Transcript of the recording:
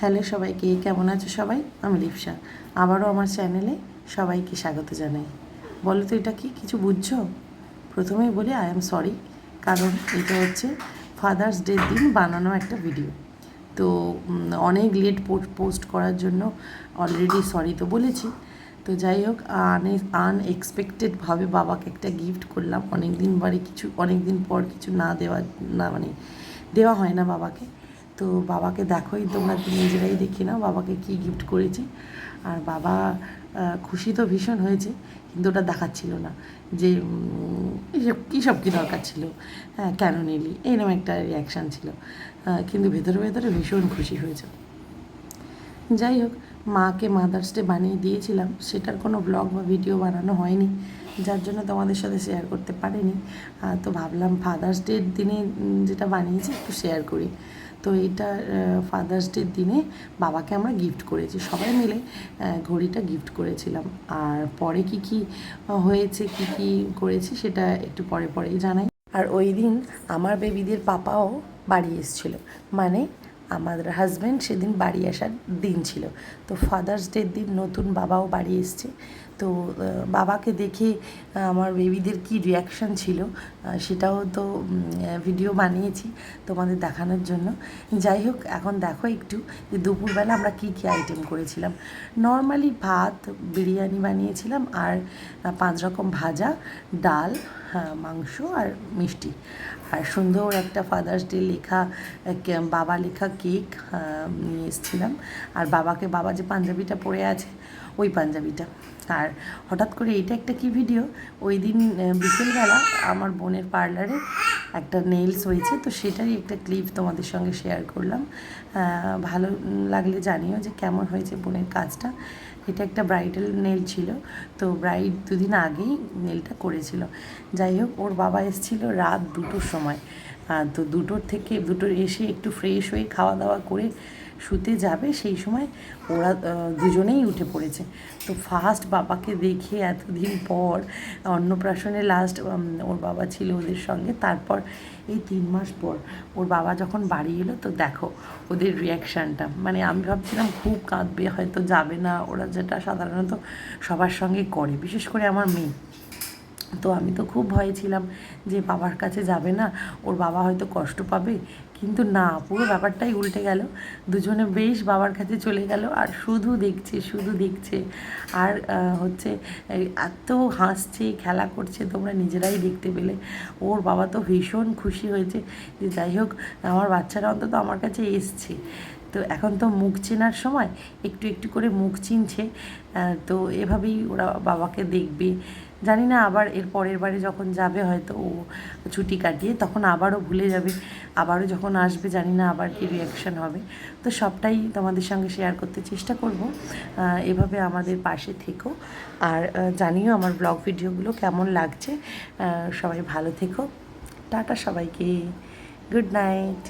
Hello সবাইকে, কেমন আছো সবাই? আমি লিপসা। আবারও আমার চ্যানেলে সবাইকে স্বাগত জানাই। বলো তো, এটা কি কিছু বুঝছ? প্রথমেই বলি আই এম সরি কারণ এটা হচ্ছে ফাদার্স ডের দিন বানানো একটা ভিডিও তো অনেক লেট পোস্ট করার জন্য অলরেডি সরি তো বলেছি। তো যাই হোক, আনে আনএক্সপেক্টেডভাবে বাবাকে একটা গিফট করলাম। অনেক দিন বারে কিছু অনেক দিন পর কিছু না দেওয়া, না মানে দেওয়া হয় না বাবাকে। তো বাবাকে দেখোই, তোমরা নিজেরাই দেখি না বাবাকে কি গিফট করেছি। আর বাবা খুশি তো ভীষণ হয়েছে, কিন্তু ওটা দেখাচ্ছিল না যে এসব কী সব কী দরকার ছিল। হ্যাঁ কেন নিলি? এরকম একটা রিয়াকশান ছিল। কিন্তু ভেতরে ভেতরে ভীষণ খুশি হয়েছে। যাই হোক, মাকে মাদার্স ডে বানিয়ে দিয়েছিলাম, সেটার কোনো ব্লগ বা ভিডিও বানানো হয়নি, যার জন্য তোমাদের সাথে শেয়ার করতে পারিনি। তো ভাবলাম ফাদার্স ডের দিনে যেটা বানিয়েছি একটু শেয়ার করি। তো এটা ফাদার্স ডের দিনে বাবাকে আমরা গিফট করেছি, সবাই মিলে ঘড়িটা গিফট করেছিলাম। আর পরে কি কি হয়েছে, কি কি করেছি সেটা একটু পরে পরেই জানাই। আর ওই দিন আমার বেবিদের পাপাও বাড়ি এসেছিল। মানে আমার হাজব্যান্ড সেদিন বাড়ি আসার দিন ছিল। তো ফাদার্স ডের দিন নতুন বাবাও বাড়ি এসছে। তো বাবাকে দেখে আমার বেবিদের কি রিয়াকশান ছিল সেটাও তো ভিডিও বানিয়েছি তোমাদের দেখানোর জন্য। যাই হোক, এখন দেখো একটু যে দুপুরবেলা আমরা কি কি আইটেম করেছিলাম। নর্মালি ভাত, বিরিয়ানি বানিয়েছিলাম আর পাঁচ রকম ভাজা, ডাল মাংস আর মিষ্টি। আর সুন্দর একটা ফাদার্স ডে লেখা বাবা লেখা কেক নিয়ে এসেছিলাম। আর বাবাকে, বাবা যে পাঞ্জাবিটা পরে আছে, ওই পাঞ্জাবিটা। আর হঠাৎ করে এটা একটা কি ভিডিও ওই দিন বিকেলবেলা আমার বোনের পার্লারে একটা নেলস হয়েছে, তো সেটারই একটা ক্লিপ তোমাদের সঙ্গে শেয়ার করলাম। ভালো লাগলে জানিও যে কেমন হয়েছে বোনের কাজটা। এটা একটা ব্রাইডাল নেল ছিল, তো ব্রাইড দুদিন আগেই নেলটা করেছিল। যাই হোক, ওর বাবা এসেছিল রাত দুটোর সময়। তো দুটোর থেকে, দুটোর এসে একটু ফ্রেশ হয়ে খাওয়া দাওয়া করে শুতে যাবে। সেই সময় ওরা দুজনেই উঠে পড়েছে। তো ফার্স্ট বাবাকে দেখে এতদিন পর অন্নপ্রাশনে লাস্ট ওর বাবা ছিল ওদের সঙ্গে। তারপর এই তিন মাস পর ওর বাবা যখন বাড়ি এলো, তো দেখো ওদের রিয়াকশানটা মানে আমি ভাবছিলাম খুব কাঁদবে, হয়তো যাবে না। ওরা যেটা সাধারণত সবার সঙ্গে করে, বিশেষ করে আমার মেয়ে। তো আমি তো খুব ভয়ে ছিলাম যে বাবার কাছে যাবে না, ওর বাবা হয়তো কষ্ট পাবে। কিন্তু না, পুরো ব্যাপারটাই উল্টে গেল। দুজনে বেশ বাবার কাছে চলে গেল, আর শুধু দেখছে শুধু দেখছে। আর হচ্ছে এত হাসছে, খেলা করছে, তোমরা নিজেরাই দেখতে পেলে। ওর বাবা তো ভীষণ খুশি হয়েছে যে যাই হোক, আমার বাচ্চারা অন্তত আমার কাছে এসছে। তো এখন তো মুখ চেনার সময়, একটু একটু করে মুখ চিনছে তো এভাবেই ওরা বাবাকে দেখবে। জানি না, আবার এর পরের বারে যখন যাবে হয়তো ও ছুটি কাটিয়ে তখন আবারও ভুলে যাবে, আবারও যখন আসবে জানি না আবার কি রিয়াকশান হবে। তো সবটাই তোমাদের সঙ্গে শেয়ার করতে চেষ্টা করব এভাবে আমাদের পাশে থেকো। আর জানিও আমার ব্লগ ভিডিওগুলো কেমন লাগছে। সবাই ভালো থেকো। টাটা সবাইকে। Good night